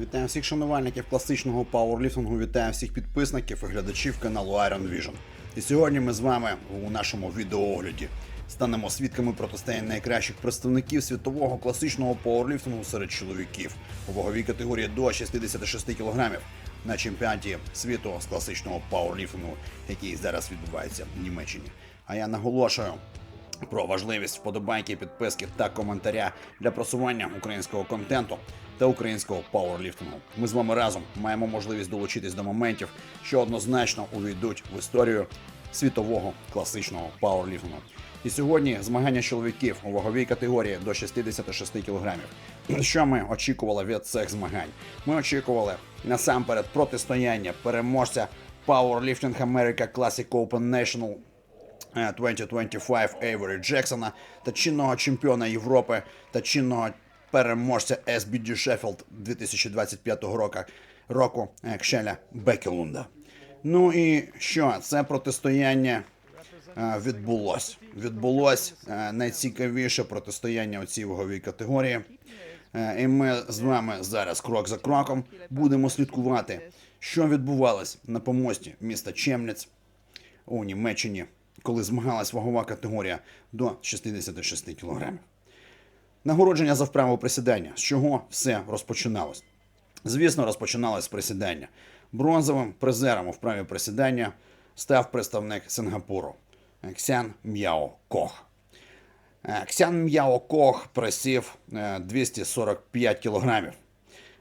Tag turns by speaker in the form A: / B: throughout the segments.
A: Вітаю всіх шанувальників класичного пауерліфтингу, вітаю всіх підписників і глядачів каналу Iron Vision. І сьогодні ми з вами у нашому відеоогляді станемо свідками протистояння найкращих представників світового класичного пауерліфтингу серед чоловіків у ваговій категорії до 66 кг на чемпіонаті світу з класичного пауерліфтингу, який зараз відбувається в Німеччині. А я наголошую, про важливість вподобайки, підписки та коментаря для просування українського контенту та українського пауерліфтингу. Ми з вами разом маємо можливість долучитись до моментів, що однозначно увійдуть в історію світового класичного пауерліфтингу. І сьогодні змагання чоловіків у ваговій категорії до 66 кг. Що ми очікували від цих змагань? Ми очікували насамперед протистояння переможця Powerlifting America Classic Open National 2025 Ейвері Джексона та чинного чемпіона Європи та чинного переможця SBD Sheffield 2025 року, року е, Кшеля Бекелунда. Ну і що? Це протистояння е, відбулось. Відбулось е, найцікавіше протистояння у цій ваговій категорії. Е, І ми з вами зараз крок за кроком будемо слідкувати, що відбувалось на помості міста Чемниць у Німеччині, коли змагалась вагова категорія до 66 кг. Нагородження за вправу присідання. З чого все розпочиналось? Звісно, розпочиналось присідання. Бронзовим призером у вправі присідання став представник Сингапуру Ксян М'яо Кох. Е, Ксян М'яо Кох присів е, 245 кілограмів.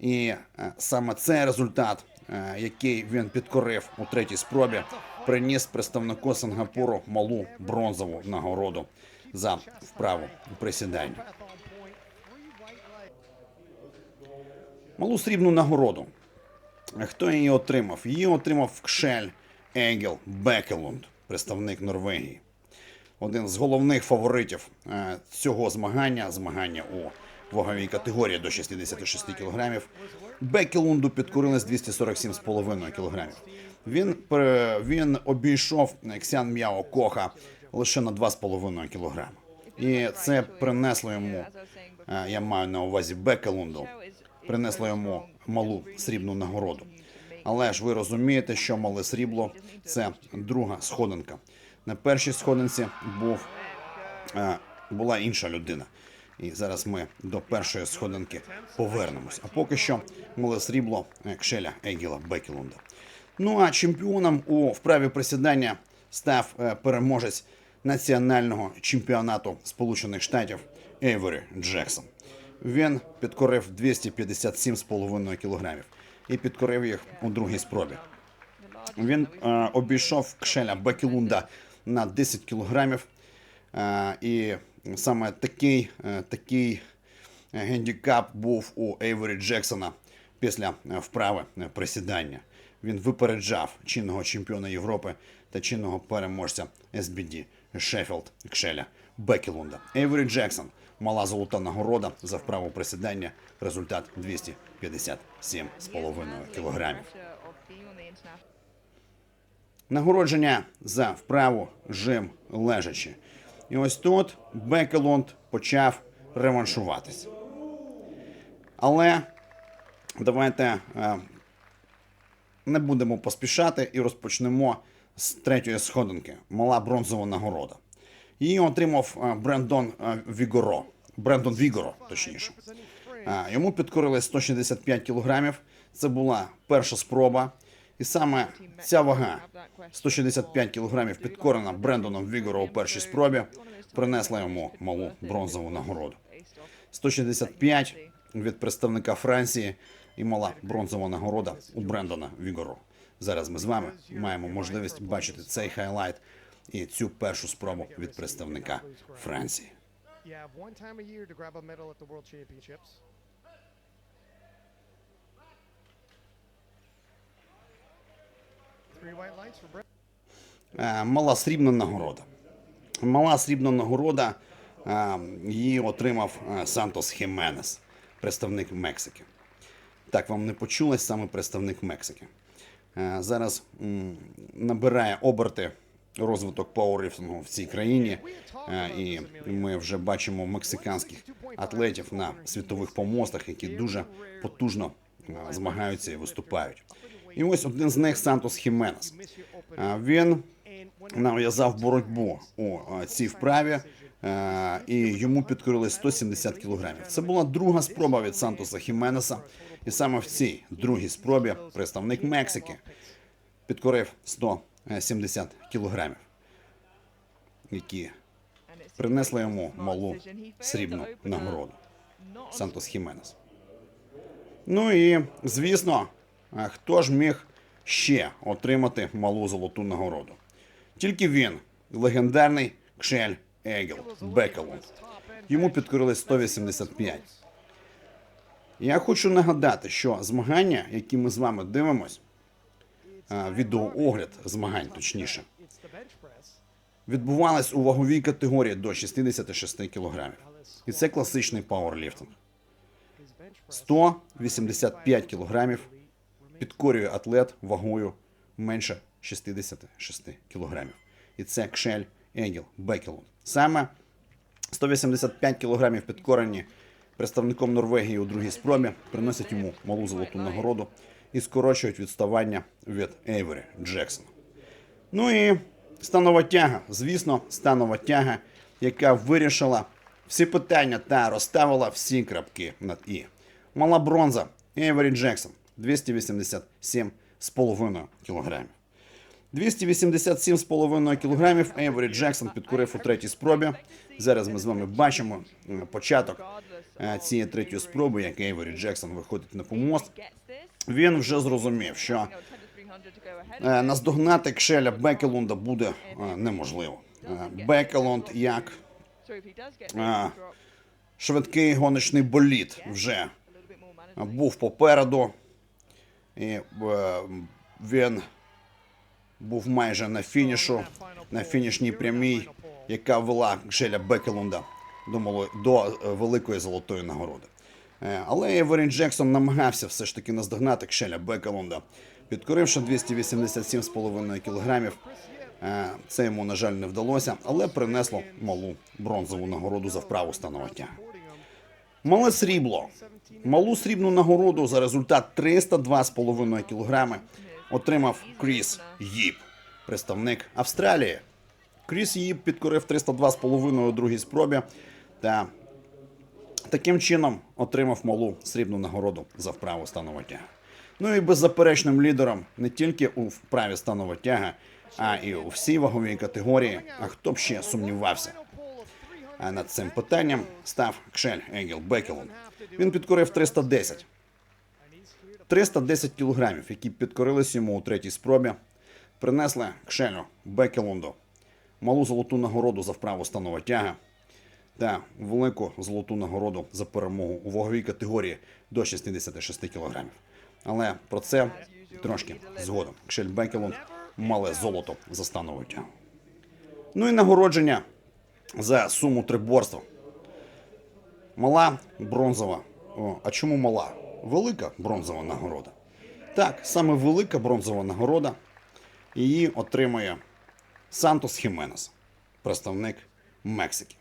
A: І е, саме цей результат, е, який він підкорив у третій спробі, приніс представнику Сингапуру малу бронзову нагороду за вправу присідання. Малу срібну нагороду. Хто її отримав? Її отримав Кшель Егел Бекелунд, представник Норвегії. Один з головних фаворитів е, цього змагання, змагання у ваговій категорії до 66 кг. Бекелунду підкорились 247,5 кг. Він, він обійшов Ксян М'яо Коха лише на 2,5 кг. І це принесло йому, е, я маю на увазі Бекелунду, принесло йому малу срібну нагороду. Але ж ви розумієте, що мале срібло це друга сходинка. На першій сходинці був, е, була інша людина. І зараз ми до першої сходинки повернемось. А поки що мале срібло е, Кшеля Егіла Бекілунда. Ну а чемпіоном у вправі присідання став е, переможець національного чемпіонату Сполучених Штатів Ейвері Джексон. Він підкорив 257,5 кілограмів і підкорив їх у другій спробі. Він е, обійшов Кшеля Бекілунда на 10 кілограмів. Е, і саме такий, е, такий гендікап був у Ейвері Джексона після е, вправи е, присідання. Він випереджав чинного чемпіона Європи та чинного переможця SBD Шеффілд Кшеля Бекілунда. Ейвері Джексон. Мала золота нагорода за вправу присідання. Результат 257,5 кілограмів. Нагородження за вправу жим лежачи. І ось тут Бекелунд почав реваншуватись. Але давайте е, не будемо поспішати і розпочнемо з третьої сходинки. Мала бронзова нагорода. Її отримав е, Брендон е, Вігоро. Брендон Вігоро, точніше. Е, Йому підкорили 165 кілограмів. Це була перша спроба. І саме ця вага 165 кілограмів підкорена Брендоном Вігоро у першій спробі принесла йому малу бронзову нагороду. 165 від представника Франції і мала бронзова нагорода у Брендона Вігоро. Зараз ми з вами маємо можливість бачити цей хайлайт і цю першу спробу від представника Франції. Е, мала срібна нагорода. Мала срібна нагорода е, її отримав е, Сантос Хіменес, представник Мексики. Так, вам не почулось саме представник Мексики. Е, Зараз набирає оберти розвиток пауерліфтингу в цій країні. Е, І ми вже бачимо мексиканських атлетів на світових помостах, які дуже потужно е, змагаються і виступають. І ось один з них Сантос Хіменес. Він нав'язав боротьбу у цій вправі, і йому підкорили 170 кілограмів. Це була друга спроба від Сантоса Хіменеса, і саме в цій другій спробі представник Мексики підкорив 170 кілограмів, які принесли йому малу срібну нагороду. Сантос Хіменес. Ну і звісно, хто ж міг ще отримати малу золоту нагороду? Тільки він, легендарний Кшель Егел Бекелунд. Йому підкорили 185. Я хочу нагадати, що змагання, які ми з вами дивимось, відеоогляд змагань, точніше, відбувались у ваговій категорії до 66 кілограмів. І це класичний пауерліфтинг. 185 кілограмів підкорює атлет вагою менше 66 кілограмів. І це Кшель Егіл Бекелунд. Саме 185 кілограмів підкорені представником Норвегії у другій спробі приносять йому малу золоту нагороду і скорочують відставання від Ейвері Джексона. Ну і станова тяга. Звісно, станова тяга, яка вирішила всі питання та розставила всі крапки над і. Мала бронза Ейвері Джексон 287,5 кілограмів. 287,5 кілограмів Ейвері Джексон підкорив у третій спробі. Зараз ми з вами бачимо е, початок е, цієї третьої спроби, як Ейвері Джексон виходить на помост. Він вже зрозумів, що е, наздогнати Кшеля Бекелунда буде неможливо. Бекелунд як швидкий гоночний болід вже був попереду, і він був майже на фінішу, на фінішній прямій, яка вела Кшеля Бекелунда до, мало- до е, великої золотої нагороди. Е, Але Еверін Джексон намагався все ж таки наздогнати Кшеля Бекелунда, підкоривши 287,5 кілограмів. Е, Це йому, на жаль, не вдалося, але принесло малу бронзову нагороду за вправу станова тяга. Мале срібло. Малу срібну нагороду за результат 302,5 кілограми отримав Кріс Їп, представник Австралії. Кріс Їп підкорив 302,5 у другій спробі та таким чином отримав малу срібну нагороду за вправу станова тяга. Ну і беззаперечним лідером не тільки у вправі станова тяга, а і у всій ваговій категорії. А хто б ще сумнівався? А над цим питанням став Кшель Егіл Бекелунд. Він підкорив 310. 310 кілограмів, які підкорились йому у третій спробі, принесли Кшелю Бекелунду малу золоту нагороду за вправу станова тяга та велику золоту нагороду за перемогу у ваговій категорії до 66 кілограмів. Але про це трошки згодом. Кшель Бекелунд мали золото за станову тягу. Ну і нагородження за суму триборства. Мала бронзова. О, а чому мала? Велика бронзова нагорода. Так, саме велика бронзова нагорода. Її отримує Сантос Хіменес, представник Мексики.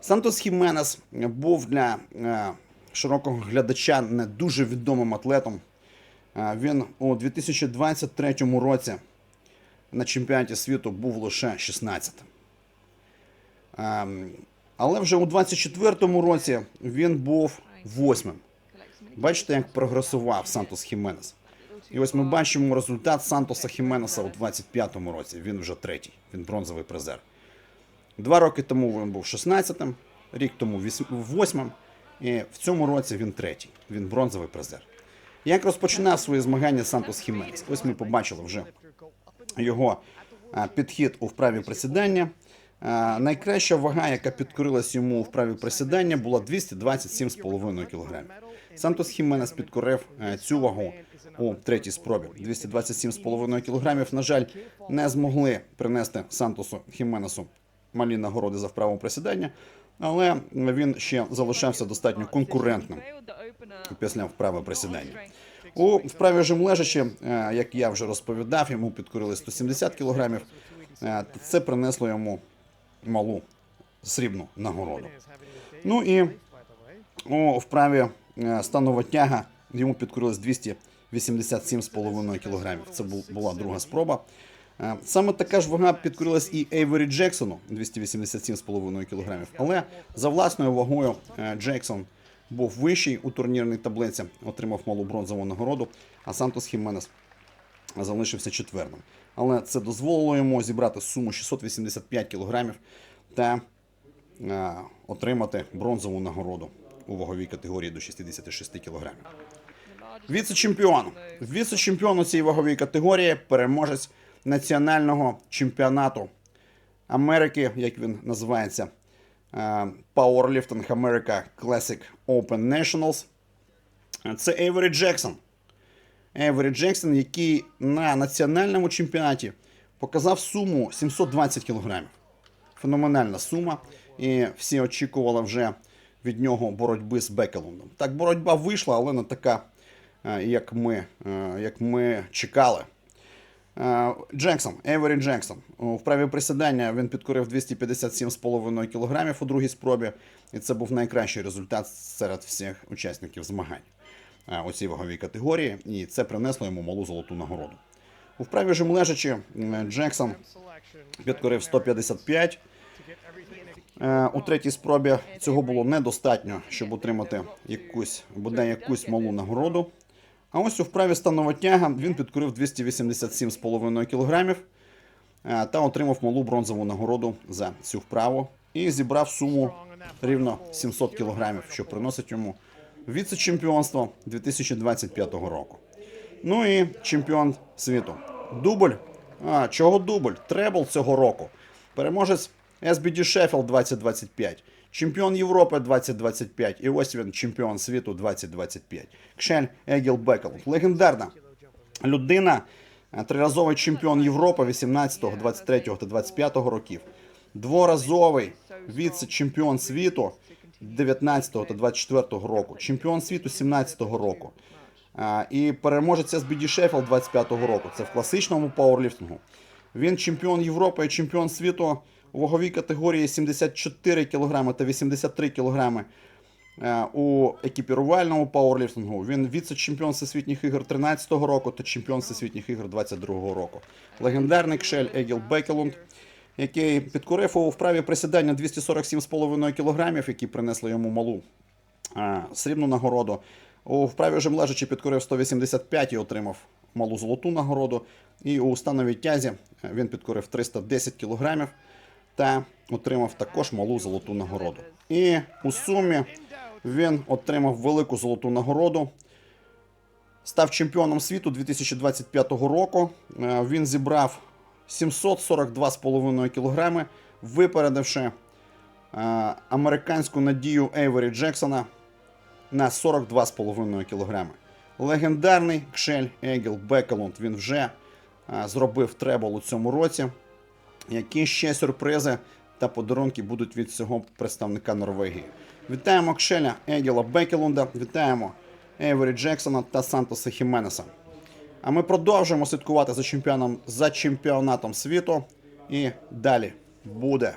A: Сантос Хіменес був для е, широкого глядача не дуже відомим атлетом. Е, він у 2023 році на чемпіонаті світу був лише 16-тим. Ем, але вже у 24-му році він був восьмим. Бачите, як прогресував Сантос Хіменес. І ось ми бачимо результат Сантоса Хіменеса у 25-му році. Він вже третій, він бронзовий призер. Два роки тому він був 16-м, рік тому 8-м, і в цьому році він третій, він бронзовий призер. Як розпочинав свої змагання Сантос Хіменес? Ось ми побачили вже його підхід у вправі присідання. Найкраща вага, яка підкорилась йому у вправі присідання, була 227,5 кг. Сантос Хіменес підкорив е, цю вагу у третій спробі. 227,5 кг. На жаль, не змогли принести Сантосу Хіменесу малі нагороди за вправу присідання, але він ще залишався достатньо конкурентним після вправи присідання. У вправі жим лежачі, е, як я вже розповідав, йому підкорили 170 кілограмів. Е, Це принесло йому малу срібну нагороду. Ну і у вправі е, станова тяга йому підкорилось 287,5 кг. Це була друга спроба. Е, Саме така ж вага підкорилась і Ейвері Джексону 287,5 кг. Але за власною вагою Джексон був вищий у турнірній таблиці, отримав малу бронзову нагороду, а Сантос Хіменес залишився четвертим. Але це дозволило йому зібрати суму 685 кг та е, отримати бронзову нагороду у ваговій категорії до 66 кг. Віце-чемпіон. Віце-чемпіон у цій ваговій категорії переможець національного чемпіонату Америки, як він називається, е, Powerlifting America Classic Open Nationals. Це Ейвері Джексон. Ейвері Джексон, який на національному чемпіонаті показав суму 720 кілограмів. Феноменальна сума. І всі очікували вже від нього боротьби з Бекелундом. Так, боротьба вийшла, але не така, е, як ми, е, як ми чекали. Е, Джексон, Евері Джексон. У вправі присідання він підкорив 257,5 кг у другій спробі, і це був найкращий результат серед всіх учасників змагань у цій ваговій категорії, і це принесло йому малу золоту нагороду. У вправі жим лежачи Джексон підкорив 155. У третій спробі цього було недостатньо, щоб отримати якусь, бодай якусь малу нагороду. А ось у вправі станова тяга він підкорив 287,5 кг е, та отримав малу бронзову нагороду за цю вправу і зібрав суму рівно 700 кг, що приносить йому віце-чемпіонство 2025 року. Ну і чемпіон світу. Дубль. А, чого дубль? Требл цього року. Переможець SBD Sheffield 2025. Чемпіон Європи 2025. І ось він, чемпіон світу 2025. Кшель Егіл Бекел. Легендарна людина, е, триразовий чемпіон Європи 18, 23 та 25 років. Дворазовий віце-чемпіон світу 19 та 24 року. Чемпіон світу 17 року. І переможець SBD Sheffield 25-го року. Це в класичному пауерліфтингу. Він чемпіон Європи і чемпіон світу у ваговій категорії 74 кг та 83 кг. Е, У екіпірувальному пауерліфтингу він віце-чемпіон всесвітніх ігор 13-го року та чемпіон всесвітніх ігор 22-го року. Легендарний кшель Егіл Бекелунд, який підкорив у вправі присідання 247,5 кг, які принесли йому малу срібну нагороду. У вправі жим лежачи підкорив 185 і отримав малу золоту нагороду. І у становій тязі е, він підкорив 310 кілограмів та отримав також малу золоту нагороду. І у сумі він отримав велику золоту нагороду. Став чемпіоном світу 2025 року. Е, Він зібрав 742,5 кілограми, випередивши е, американську надію Ейвері Джексона на 42,5 кг. Легендарний Кшель Егіл Бекелунд він вже зробив требл у цьому році. Які ще сюрпризи та подарунки будуть від цього представника Норвегії? Вітаємо Кшеля Егіла Бекелунда, вітаємо Ейвері Джексона та Сантоса Хіменеса. А ми продовжуємо слідкувати за чемпіоном за чемпіонатом світу. І далі буде.